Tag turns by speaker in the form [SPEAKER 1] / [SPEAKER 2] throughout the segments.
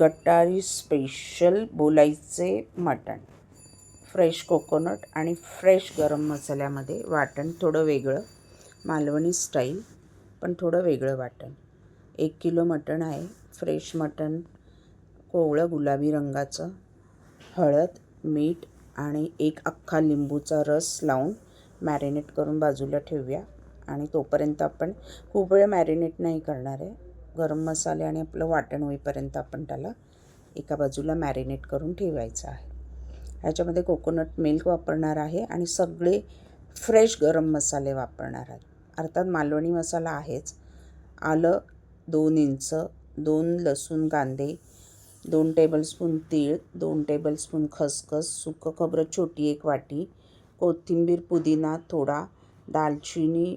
[SPEAKER 1] गटारी स्पेशल बोलायचे mutton. Fresh coconut आणि फ्रेश गरम मसाल्यामध्ये वाटण थोडं वेगळं मालवणी स्टाईल पण थोडं वेगळं वाटण. एक किलो मटण आहे फ्रेश मटण कोवळं गुलाबी रंगाचं हळद मीठ आणि एक अख्खा लिंबूचा रस लावून मॅरिनेट करून बाजूला ठेवूया. आणि तोपर्यंत आपण खूप वेळ मॅरिनेट नाही करणार आहे. गरम मसाले आणि आपलं वाटण होईपर्यंत आपण त्याला एका बाजूला मॅरिनेट करून ठेवायचं आहे. ह्याच्यामध्ये कोकोनट मिल्क वापरणार आहे आणि सगळे फ्रेश गरम मसाले वापरणार आहेत अर्थात मालवणी मसाला आहेच. आलं दोन इंच दोन लसूण कांदे दोन टेबलस्पून तीळ दोन टेबलस्पून खसखस सुकं खोबरं छोटी एक वाटी कोथिंबीर पुदिना थोडा दालचिनी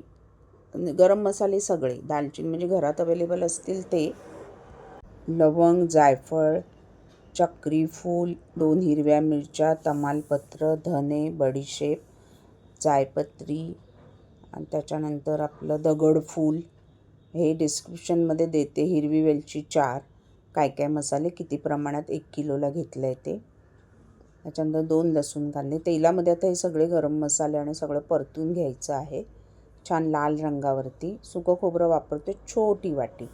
[SPEAKER 1] गरम मसाले सगळे दालचिनी म्हणजे घरात अवेलेबल असतील ते लवंग जायफळ चक्री फूल दोन हिरव्या मिरच्या तमालपत्र धने बडीशेप जायपत्री आणि त्याच्यानंतर आपलं दगडफूल हे डिस्क्रिप्शनमध्ये देते हिरवी वेलची चार. काय काय मसाले किती प्रमाणात एक किलोला घेतलं आहे ते. त्याच्यानंतर दोन लसूण कांदे तेलामध्ये आता हे सगळे गरम मसाले आणि सगळं परतून घ्यायचं आहे. छान लाल रंगावरती. सुकं खोबरं वापरते छोटी वाटी.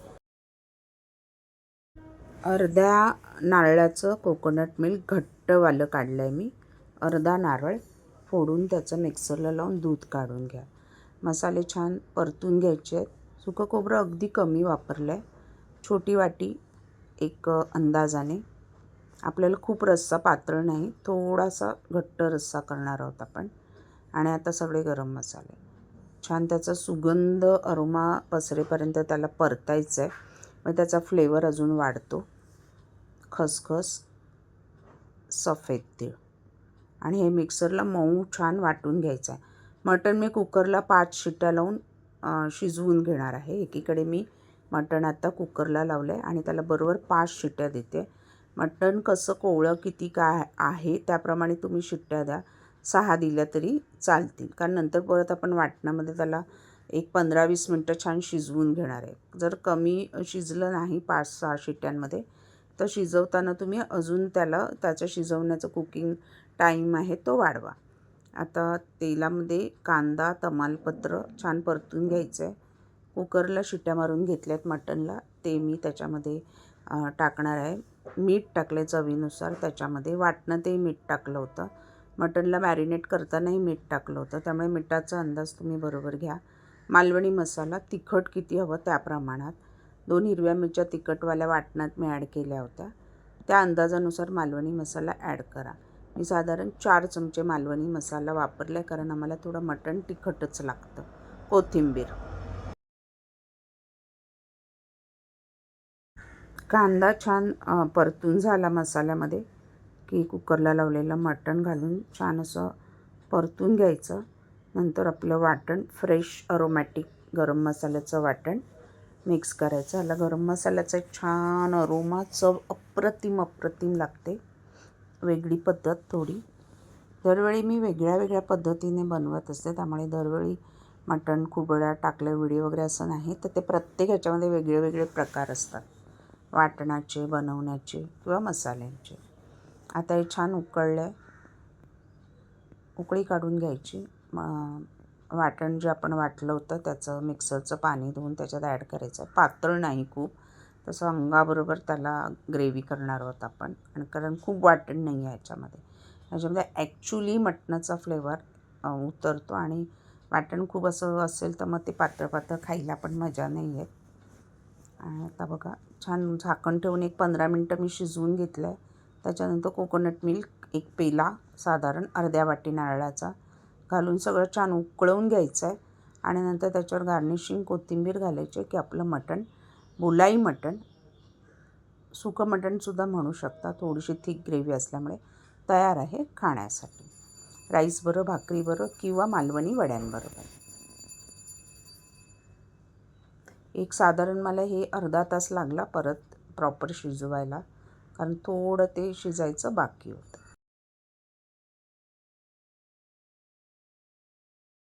[SPEAKER 1] अर्ध्या नारळाचं कोकोनट मिल्क घट्टवालं काढलं आहे मी. अर्धा नारळ फोडून त्याचं मिक्सरला लावून दूध काढून घ्या. मसाले छान परतून घ्यायचे आहेत. सुकं खोबरं अगदी कमी वापरलं आहे छोटी वाटी एक अंदाजाने. आपल्याला खूप रस्सा पातळ नाही थोडासा घट्ट रस्सा करणार आहोत आपण. आणि आता सगळे गरम मसाले. छान त्याचा सुगंध अरोमा पसरेपर्यंत त्याला परतायचं आहे मग त्याचा फ्लेवर अजून वाढतो. खसखस सफेद तीळ. आणि हे मिक्सरला मऊ छान वाटून घ्यायचं आहे मटण मी कुकरला पाच शिट्ट्या लावून शिजवून घेणार आहे. एकीकडे मी मटण आता कुकरला लावलं आहे आणि त्याला बरोबर पाच शिट्ट्या देते. मटण कसं कोवळं किती काय आहे त्याप्रमाणे तुम्ही शिट्ट्या द्या. सहा दिल्या तरी चालतील. कारण नंतर परत आपण वाटणामध्ये त्याला एक पंधरा वीस मिनटं छान शिजवून घेणार आहे. जर कमी शिजलं नाही पाच सहा शिट्ट्यांमध्ये तर शिजवताना तुम्ही अजून त्याला त्याचं शिजवण्याचं कुकिंग टाईम आहे तो वाढवा. आता तेलामध्ये कांदा तमालपत्र छान परतून घ्यायचं आहे. कुकरला शिट्ट्या मारून घेतल्यात मटनला ते मी त्याच्यामध्ये टाकणार आहे. मीठ टाकले चवीनुसार त्याच्यामध्ये वाटणं ते मीठ टाकलं होतं. मटनला मॅरिनेट करतानाही मीठ टाकलं होतं. त्यामुळे मिठाचा अंदाज तुम्ही बरोबर घ्या. मालवणी मसाला तिखट किती हवं त्या प्रमाणात. दोन हिरव्या मिरच्या तिखटवाल्या वाटणात मी ॲड केल्या होत्या. त्या अंदाजानुसार मालवणी मसाला ॲड करा. मी साधारण चार चमचे मालवणी मसाला वापरला कारण आम्हाला थोडं मटण तिखटच लागतं. कोथिंबीर. कांदा छान परतून झाला मसाल्यामध्ये. की कुकरला लावलेलं मटण घालून छान असं परतून घ्यायचं. नंतर आपलं वाटण फ्रेश अरोमॅटिक गरम मसाल्याचं वाटण मिक्स करायचं. आला गरम मसाल्याचा एक छान अरोमा चव अप्रतिम अप्रतिम लागते. वेगळी पद्धत थोडी. दरवेळी मी वेगळ्या वेगळ्या पद्धतीने बनवत असते. त्यामुळे दरवेळी मटण खुबळ्या टाकल्या टाकलं वगैरे असं नाही. तर ते प्रत्येक ह्याच्यामध्ये वेगळे वेगळे प्रकार असतात. वाटणाचे बनवण्याचे किंवा मसाल्यांचे. आता हे छान उकळलं आहे उकळी काढून घ्यायची. वाटण जे आपण वाटलं होतं त्याचं मिक्सरचं पाणी धुवून त्याच्यात ॲड करायचं. पातळ नाही खूप. तसं अंगाबरोबर त्याला ग्रेव्ही करणार आहोत आपण. आणि कारण खूप वाटण नाही आहे ह्याच्यामध्ये ह्याच्यामध्ये ॲक्च्युली मटणाचा फ्लेवर उतरतो आणि वाटण खूप असं असेल तर मग ते पातळ पातळ खायला पण मजा नाही आहे आणि आता बघा छान झाकण ठेवून एक पंधरा मिनटं मी शिजवून घेतलं आहे त्याच्यानंतर कोकोनट मिल्क एक पेला साधारण अर्ध्या वाटी नारळाचा घालून सगळं छान उकळवून घ्यायचं आहे आणि नंतर त्याच्यावर गार्निशिंग कोथिंबीर घालायची की आपलं मटण बुलाई मटण सुकं मटणसुद्धा म्हणू शकता थोडीशी थिक ग्रेव्ही असल्यामुळे तयार आहे खाण्यासाठी. राईस बरं भाकरी बरं किंवा मालवणी वड्यांबरोबर. एक साधारण मला हे अर्धा तास लागला परत प्रॉपर शिजवायला. कारण थोडं ते शिजायचं बाकी होतं.